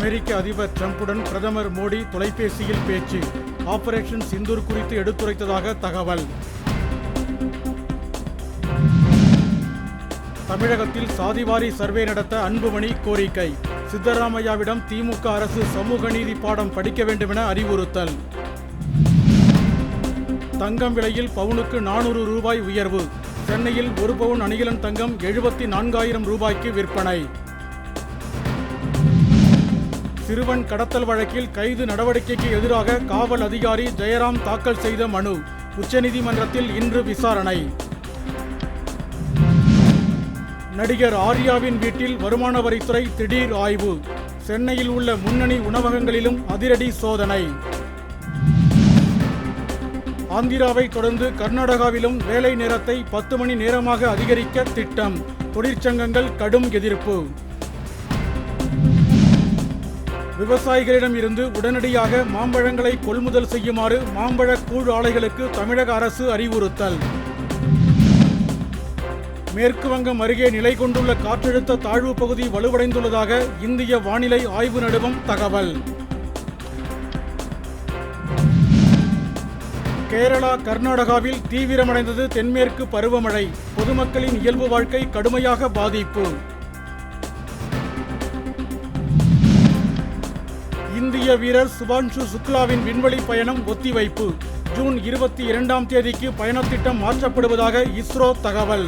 அமெரிக்க அதிபர் ட்ரம்புடன் பிரதமர் மோடி தொலைபேசியில் பேச்சு. ஆபரேஷன் சிந்தூர் குறித்து எடுத்துரைத்ததாக தகவல். தமிழகத்தில் சாதிவாரி சர்வே நடத்த அன்புமணி கோரிக்கை. சித்தராமையாவிடம் திமுக அரசு சமூக நீதி பாடம் படிக்க வேண்டுமென அறிவுறுத்தல். தங்கம் விலையில் பவுனுக்கு நானூறு ரூபாய் உயர்வு. சென்னையில் ஒரு பவுன் அணிகலன் தங்கம் எழுபத்தி நான்காயிரம் ரூபாய்க்கு விற்பனை. சிறுவன் கடத்தல் வழக்கில் கைது நடவடிக்கைக்கு எதிராக காவல் அதிகாரி ஜெயராம் தாக்கல் செய்த மனு. உச்சநீதிமன்றத்தில் இன்று விசாரணை. நடிகர் ஆர்யாவின் வீட்டில் வருமான வரித்துறை திடீர் ஆய்வு. சென்னையில் உள்ள முன்னணி உணவகங்களிலும் அதிரடி சோதனை. ஆந்திராவை தொடர்ந்து கர்நாடகாவிலும் வேலை நேரத்தை பத்து மணி நேரமாக அதிகரிக்க திட்டம். தொழிற்சங்கங்கள் கடும் எதிர்ப்பு. விவசாயிகளிடம் இருந்து உடனடியாக மாம்பழங்களை கொள்முதல் செய்யுமாறு மாம்பழ கூழ் ஆலைகளுக்கு தமிழக அரசு அறிவுறுத்தல். மேற்கு வங்கம் அருகே நிலை கொண்டுள்ள காற்றழுத்த தாழ்வு பகுதி வலுவடைந்துள்ளதாக இந்திய வானிலை ஆய்வு நடுவம் தகவல். கேரளா கர்நாடகாவில் தீவிரமடைந்தது தென்மேற்கு பருவமழை. பொதுமக்களின் இயல்பு வாழ்க்கை கடுமையாக பாதிப்பு. இந்திய வீரர் சுபான்ஷு சுக்லாவின் விண்வெளி பயணம் ஒத்திவைப்பு. ஜூன் இருபத்தி இரண்டாம் தேதிக்கு பயணத்திட்டம் மாற்றப்படுவதாக இஸ்ரோ தகவல்.